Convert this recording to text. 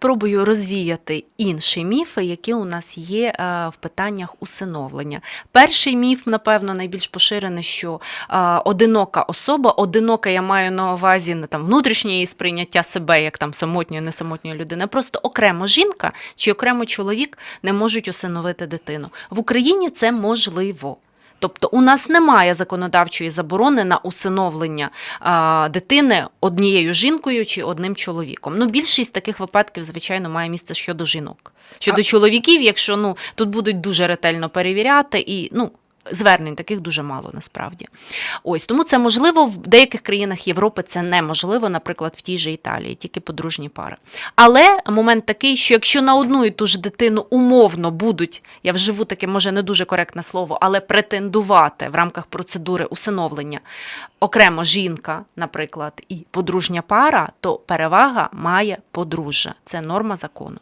спробую розвіяти інші міфи, які у нас є е, в питаннях усиновлення. Перший міф, напевно, найбільш поширений, що е, одинока особа, одинока я маю на увазі не там внутрішньої сприйняття себе як там самотньої, не самотньої людини, просто окремо жінка чи окремо чоловік не можуть усиновити дитину. В Україні це можливо. Тобто у нас немає законодавчої заборони на усиновлення дитини однією жінкою чи одним чоловіком. Ну, більшість таких випадків, звичайно, має місце щодо жінок. Щодо А- чоловіків, якщо ну тут будуть дуже ретельно перевіряти, і ну. Звернень таких дуже мало насправді. Ось тому це можливо в деяких країнах Європи це неможливо, наприклад, в тій же Італії, тільки подружні пари. Але момент такий, що якщо на одну і ту ж дитину умовно будуть, я вживу таке, може не дуже коректне слово, але претендувати в рамках процедури усиновлення окремо жінка, наприклад, і подружня пара, то перевага має подружжя. Це норма закону.